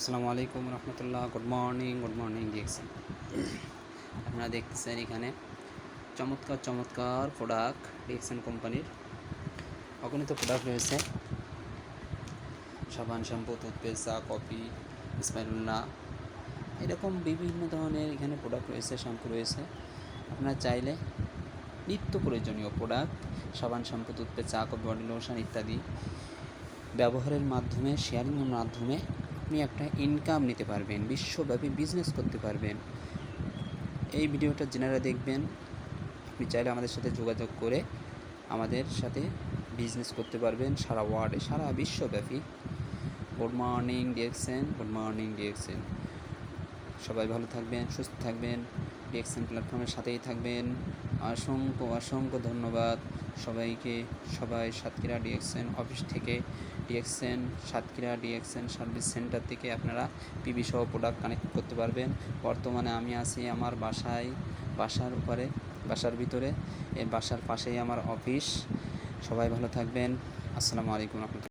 আসসালামু আলাইকুম রহমতুল্লাহ গুড মর্নিং গুড মর্নিং দেখছেন আপনারা দেখতেছেন এখানে চমৎকার চমৎকার প্রোডাক্ট ডিএক্সএন কোম্পানির অগণিত প্রোডাক্ট রয়েছে। সাবান, শ্যাম্পু টুথপেস্ট চা কফি স্পাইরুল্লা এরকম বিভিন্ন ধরনের এখানে প্রোডাক্ট রয়েছে, শ্যাম্পু রয়েছে। আপনারা চাইলে নিত্য প্রয়োজনীয় প্রোডাক্ট সাবান, শ্যাম্পু টুথপেস্ট চা কফি বডি লোশন ইত্যাদি ব্যবহারের মাধ্যমে শেয়ারিংয়ের মাধ্যমে আপনি একটা ইনকাম নিতে পারবেন, বিশ্বব্যাপী বিজনেস করতে পারবেন। এই ভিডিওটা যেনারা দেখবেন, আপনি চাইলে আমাদের সাথে যোগাযোগ করে আমাদের সাথে বিজনেস করতে পারবেন সারা ওয়ার্ল্ডে সারা বিশ্বব্যাপী। Good morning DXN good morning DXN সবাই ভালো থাকবেন, সুস্থ থাকবেন। ডিএক্সেন প্ল্যাটফর্মের সাথেই থাকবেন। অসংখ্য অসংখ্য ধন্যবাদ সবাইকে। সবাই সাতক্ষীরা ডিএক্সেন অফিস থেকে। DXN Satkhira DXN service centre থেকে আপনারা পিবি সহ প্রোডাক্ট কানেক্ট করতে পারবেন। বর্তমানে আমি আছি আমার বাসায়, বাসার উপরে, বাসার ভিতরে। এই বাসার পাশেই আমার অফিস সবাই ভালো থাকবেন। আসসালামু আলাইকুম রহমতুল্লাহ।